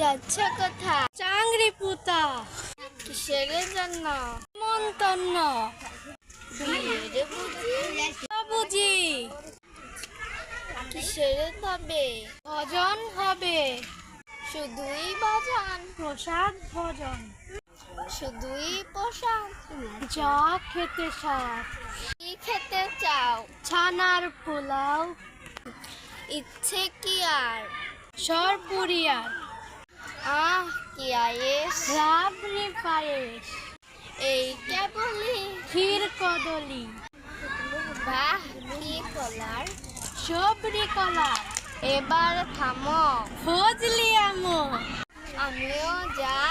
যাচ্ছে কোথা চাংরি পুতা। কিসের জন্য? বিয়ের বুঝি কিসের তবে? ভজন হবে। শুধুই বাজান প্রসাদ ভজন। শুধুই পোশাক যা খেতে সাপ কি খেতে চাও? ছানার পোলাও। ইচ্ছে কি আর? সরপুরিয়ার। আহ কি আয়েস? রাবনি পায়েস। এই কেবলি ক্ষীর কদলি। বাহ কি কলার? সবরি কলা। এবার থামো। ফজলি আমো। আমিও মশাই